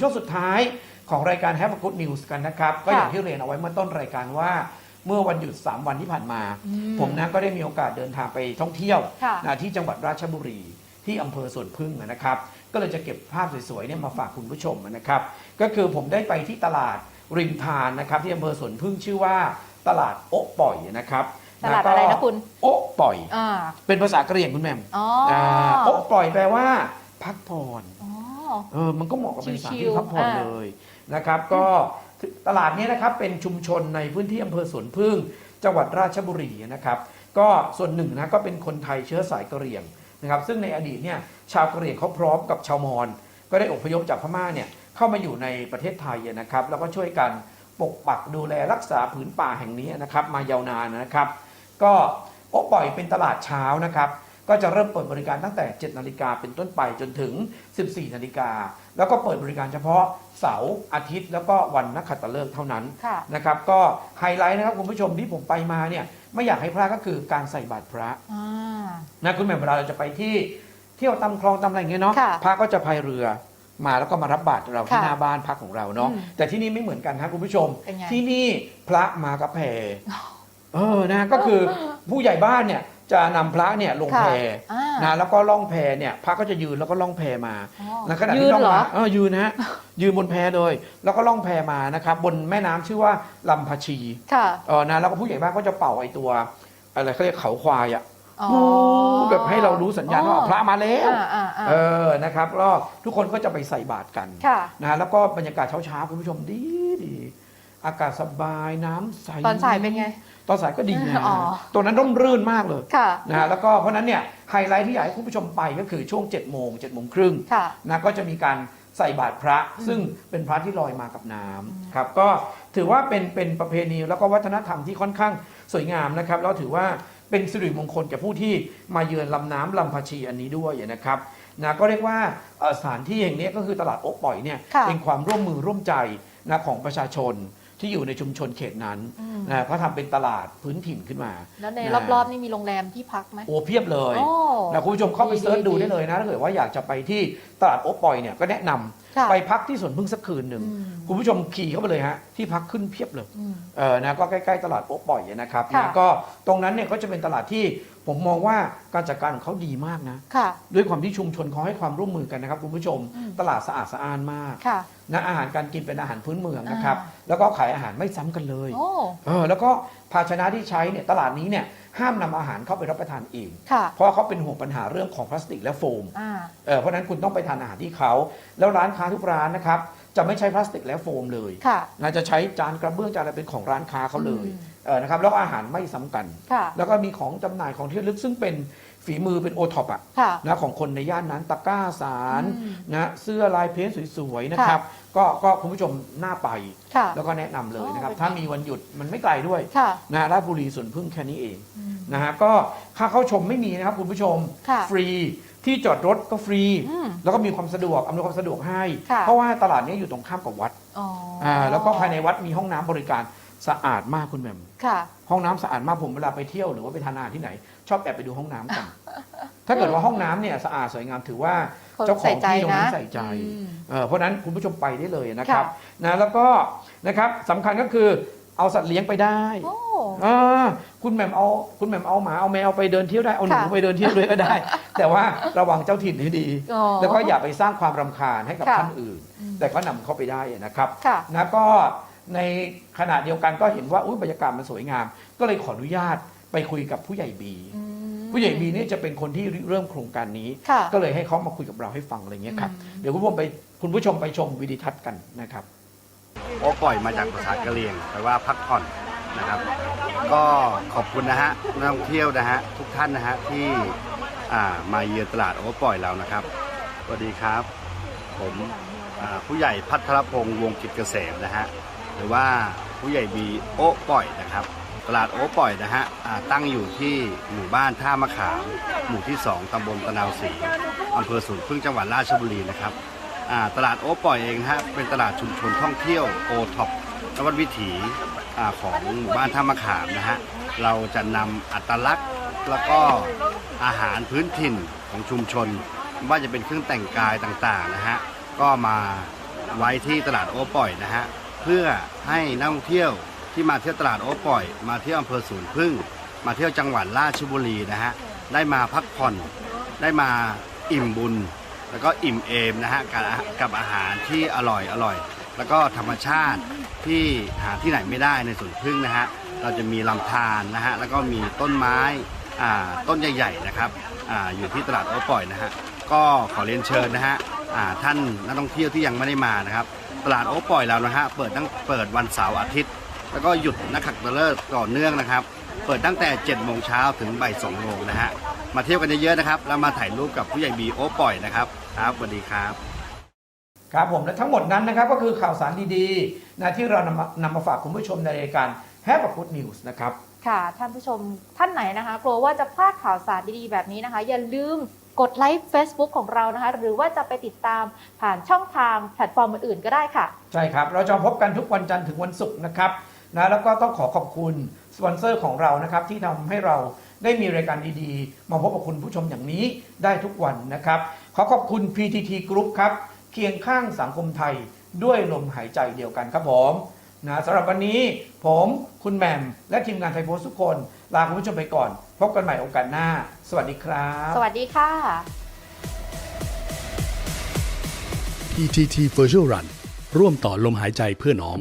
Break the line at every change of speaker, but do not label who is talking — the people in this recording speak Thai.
ช่วงสุดท้ายของรายการ Have a Good News กันนะครับ ก็อย่าง
ค่ะ
ที่เรียนเอาไว้เมื่อต้นรายการว่า เมื่อวันหยุด 3 วันที่ผ่านมา
อืม
ผมนะก็ได้มีโอกาสเดินทางไปท่องเที่ยว
ค่ะ
นะที่จังหวัดราชบุรี ที่อำเภอสวนพึ่งนะครับ ก็เลยจะเก็บภาพสวยๆเนี่ยมาฝากคุณผู้ชมนะครับ ก็คือผมได้ไปที่ตลาดริมทานนะครับที่อำเภอสวนพึ่งชื่อว่าตลาดโอ๊ะปล่อยนะครับ
ตลาดอะไรนะคุณ
โอ๊ะปล่อย
อ่า
เป็นภาษากะเหรี่ยงคุณแม่ม
อ๋ออา
โอ๊ะปล่อยแปลว่า พักผ่อน
อ๋อ
เออมันก็เหมาะกับเป็นสถาน
ชิ
ที่
วๆ
พักผ่อน
อ่า
เลยนะครับ ก็ตลาดนี้นะครับเป็นชุมชนในพื้นที่อำเภอสวนพึ่ง จังหวัดราชบุรีนะครับ ก็ส่วนหนึ่งนะก็เป็นคนไทยเชื้อสายกะเหรี่ยงนะครับ ซึ่งในอดีตเนี่ยชาวกะเหรี่ยงเขาพร้อมกับชาวมอญก็ได้อพยพจากพม่าเนี่ยเข้ามาอยู่ในประเทศไทยนะครับ แล้วก็ช่วยกันปกปักดูแลรักษาผืนป่าแห่งนี้นะครับ มายาวนานนะครับ ก็โอ๊ะปล่อยเป็นตลาดเช้านะครับ ก็จะเริ่มเปิดบริการตั้งแต่ 7 นาฬิกาเป็นต้นไปจนถึง 14 นาฬิกา แล้วก็เปิดบริการเฉพาะเสาร์อาทิตย์ แล้วก็วันนักขัตฤกษ์เท่านั้น
ค่ะ
นะครับ ก็ไฮไลท์นะครับคุณผู้ชมที่ผมไปมาเนี่ยไม่อยากให้พลาดก็คือการใส่บาตรพระ
อ่า
นะคุณแม่เวลาเราจะไปที่เที่ยวตามคลองตามอะไรอย่างเงี้ยเนาะ
ค่ะ
พระก็จะพายเรือมาแล้วก็มารับบาตรเราที่
ค่ะ
หน้าบ้านพักของเราเนาะ
อืม
แต่ที่นี่ไม่เหมือนกันครับคุณผู้ชม
เป็นไง
ที่นี่พระมากับแพรเออนะก็คือผู้ใหญ่บ้านเนี่ย จะนำพระเนี่ยลง
ค่ะ
แพ
อ่า
นะแล้วก็ล่องแพเนี่ยพระก็จะยืนแล้วก็ล่องแพมา
อ๋อ
นะขณะ
ยื
ที่
น
ล่อง
เหรอ
มาเออยืนนะฮะยืนบนแพเลย แล้วก็ล่องแพมานะครับบนแม่น้ำชื่อว่าลำพาชี
ค่ะ
เออนะแล้วก็ผู้ใหญ่บ้านก็จะเป่าไอตัวอะไรเขาเรียกเขาควายอะ
อ๋อ
แบบให้เรารู้สัญญาณว่าพระมาแล้ว
อ่าอ่าอ่า
เออนะครับแล้วทุกคนก็จะไปใส่บาตรกัน
ค่ะ
นะแล้วก็บรรยากาศเช้าๆคุณผู้ชมดีดี อากาศสบายน้ำใส
ตอนสายเป็นไง
ตอนสายก็ดีนะ
อ๋อ
ตัวนั้นร่มรื่นมากเลย
ค่ะ
นะฮะแล้วก็เพราะฉะนั้นเนี่ยไฮไลท์ที่อยากให้คุณผู้ชมไปก็คือช่วง7จ็ดโมงเจ็ดโมงครึ่ง
ค่ะ
นะก็จะมีการใส่บาตรพระ ซึ่งเป็นพระที่ลอยมากับน้ำครับก็ถือว่าเป็นเป็นประเพณีแล้วก็วัฒนธรรมที่ค่อนข้างสวยงามนะครับแล้วถือว่าเป็นสิริมงคลแก่ผู้ที่มาเยือนลำน้ำลำพาชีอันนี้ด้วยนะครับนะก็เรียกว่าเอ่อสถานที่แห่งนี้ก็คือตลาดโอ๊กปล่อยเนี่ย
ค่ะ
เป็นความร่วมมือร่วมใจนะของประชาชน ที่อยู่ในชุมชนเขตนั้น
อืม
นะเขาทำเป็นตลาดพื้นถิ่นขึ้นมา
แล้วใน
นะ
รอบๆนี่มีโรงแรมที่พักไหม
โอ้เพียบเลย
โอ้
นะคุณผู้ชมเข้าไป
ดี
เซิร์ชดู
ดี
ได้เลยนะถ้าเกิดว่าอยากจะไปที่ตลาดโอ๊ปปอยเนี่ยก็แนะนำ
ค่ะ
ไปพักที่สวนพึ่งสักคืนหนึ่ง
อืม
คุณผู้ชมขี่เข้าไปเลยฮะที่พักขึ้นเพียบเลย
อืม
เออนะก็ใกล้ ๆ ตลาดโอ๊ปปอยนะครับ
ค่ะ
นะก็ตรงนั้นเนี่ยก็จะเป็นตลาดที่ ผมมองว่าการจัดการของเขาดีมากนะ
ค่ะ
ด้วยความที่ชุมชนเขาให้ความร่วมมือกันนะครับคุณผู้ชม
อืม
ตลาดสะอาดสะอ้านมาก
ค่ะ
นะอาหารการกินเป็นอาหารพื้นเมืองนะครับ
อ่า
แล้วก็ขายอาหารไม่ซ้ำกันเลย
โอ้
เออแล้วก็ภาชนะที่ใช้เนี่ยตลาดนี้เนี่ยห้ามนำอาหารเข้าไปรับประทานเอง
ค่ะ
เพราะเขาเป็นห่วงปัญหาเรื่องของพลาสติกและโฟม
อ่า
เออเพราะฉะนั้นคุณต้องไปทานอาหารที่เขา แล้วร้านค้าทุกร้านนะครับ จะไม่ใช้พลาสติกและโฟมเลย
ค่ะ
นะจะใช้จานกระเบื้องจานอะไรเป็นของร้านค้าเขาเลย
อืม
เออนะครับแล้วก็อาหารไม่ซ้ำกัน
ค่ะ
แล้วก็มีของจำหน่ายของที่ระลึกซึ่งเป็นฝีมือเป็นโอท็อปอะ
ค่ะ
นะของคนในย่านนั้นตะกร้าสาร
อืม
นะเสื้อลายเพ้นท์สวยๆนะครับ ก็ก็คุณผู้ชมน่าไป
ค่ะ
แล้วก็แนะนำเลยนะครับ
อ๋อ
ถ้ามีวันหยุดมันไม่ไกลด้วย
ค่ะ
นะราชบุรีสวนพึ่งแค่นี้เอง
อืม
นะฮะก็ค่าเข้าชมไม่มีนะครับคุณผู้ชม
ค่ะ
ฟรีที่จอดรถก็ฟรี
อืม
แล้วก็มีความสะดวกอำนวยความสะดวกให้
ค่ะ
เพราะว่าตลาดนี้อยู่ตรงข้ามกับวัด
อ๋ออ่า
แล้วก็ภายในวัดมีห้องน้ำบริการ สะอาดมากคุณแหม่ม
ค่ะ
ห้องน้ำสะอาดมากผมเวลาไปเที่ยวหรือว่าไปทานอาหารที่ไหน ชอบแอบไปดูห้องน้ำกัน ถ้าเกิดว่าห้องน้ำเนี่ยสะอาดสวยงามถือว่า
คน
เจ้าของที่ตรงนั้น
ใส่
ใส่
ใจ
ใจ
นะอืม
เออเพราะฉะนั้นคุณผู้ชมไปได้เลยนะครับ
ค่ะ
นะแล้วก็นะครับสำคัญก็คือเอาสัตว์เลี้ยงไปได้
โอ้
อ่าคุณแหม่มเอาคุณแหม่มเอาหมาเอาแมวไปเดินเที่ยวได้เอาหนู
ค่ะ
ไปเดินเที่ยวด้วยก็ได้ แต่ว่าระวังเจ้าถิ่นให้ดี
อ๋อ
แล้วก็อย่าไปสร้างความรำคาญให้กับ
ค่ะ
ท่านอื่น
อืม
แต่ก็นำเข้าไปได้นะครับ
ค่ะ
นะก็ ในขณะเดียวกันก็เห็นว่าอุ้ยบรรยากาศมันสวยงาม ก็เลยขออนุญาตไปคุยกับผู้ใหญ่บี
อืม
ผู้ใหญ่บีเนี่ยจะเป็นคนที่เริ่มโครงการนี้
ค่ะ
ก็เลยให้เขามาคุยกับเราให้ฟังอะไรเงี้ยครับ
อืม
เดี๋ยวคุณผู้ชมไปคุณผู้ชมไปชมวิดีทัศน์กันนะครับ
โอ้ปล่อยมาจากภาษากะเหรี่ยงแปลว่าพักผ่อนนะครับ ก็ขอบคุณนะฮะนักท่องเที่ยวนะฮะทุกท่านนะฮะที่อ่ามาเยือนตลาดโอ้ปล่อยเรานะครับสวัสดีครับ ผมอ่าผู้ใหญ่พัทรพงษ์วงกิจเกษมนะฮะ หรือว่าผู้ใหญ่บีโอปล่อยนะครับ ตลาดโอปล่อยนะฮะตั้งอยู่ที่หมู่บ้านท่ามะขาม หมู่ที่ 2ตำบลตะนาวศรีอำเภอสวนพึ่งจังหวัดราชบุรีนะครับตลาดโอปล่อยเองนะฮะเป็นตลาดชุมชนท่องเที่ยวโอท็อปนวัดวิถีอของหมู่บ้านท่ามะขามนะฮะเราจะนำอัตลักษณ์แล้วก็อาหารพื้นถิ่นของชุมชน ว่าจะเป็นเครื่องแต่งกายต่างๆนะฮะก็มาไว้ที่ตลาดโอป่อยนะฮะ พื่อให้นักท่องเที่ยวที่มาเที่ยวตลาดโอป่อย มาเที่ยวอำเภอสวนพึ่ง มาเที่ยวจังหวัดราชบุรีนะฮะได้มาพักผ่อน ได้มาอิ่มบุญ แล้วก็อิ่มเอมนะฮะกับกับอาหารที่อร่อยอร่อย แล้วก็ธรรมชาติที่หาที่ไหนไม่ได้ในสวนพึ่งนะฮะเราจะมีลำธารนะฮะแล้วก็มีต้นไม้ต้นใหญ่ๆนะครับออยู่ที่ตลาดโอป่อยนะฮะก็ขอเรียนเชิญนะฮะท่านนักท่องเที่ยวที่ยังไม่ได้มานะครับ ตลาดโอปอยเรานะฮะเปิดตั้งเปิดวันเสาร์อาทิตย์ แล้วก็หยุดนักขัตฤกษ์ต่อเนื่องนะครับ เปิดตั้งแต่7โมงเช้าถึงบ่าย2โมงนะฮะมาเที่ยวกันเยอะๆนะครับแล้วมาถ่ายรูปกับผู้ใหญ่บีโอปอยนะครับครับสวัสดีครับ
ครับผมและทั้งหมดนั้นนะครับก็คือข่าวสารดีๆนะที่เรานำมานำมาฝากคุณผู้ชมในรายการ Have a Good News นะครับ
ค่ะท่านผู้ชมท่านไหนนะคะ กลัวว่าจะพลาดข่าวสารดีๆแบบนี้นะคะ อย่าลืม กดไลค์ Facebook ของเรานะคะ หรือว่าจะไปติดตามผ่านช่องทางแพลตฟอร์มอื่นๆก็ได้ค่ะ
ใช่ครับ เราจะพบกันทุกวันจันทร์ถึงวันศุกร์นะครับนะแล้วก็ต้องขอขอบคุณสปอนเซอร์ของเรานะครับ ที่ทำให้เราได้มีรายการดีๆ มาพบกับคุณผู้ชมอย่างนี้ได้ทุกวันนะครับ ขอขอบคุณ PTT Group ครับ เคียงข้างสังคมไทยด้วยลมหายใจเดียวกันครับผม นะสำหรับวันนี้ผมคุณแหม่ม และทีมงานไทยโพสต์ทุกคน ลาคุณผู้ชมไปก่อน พบกันใหม่โอกาสหน้า สวัสดีครับ
สวัสดีค่ะ
PTT Virtual Run ร่วมต่อลมหายใจเพื่อน้อง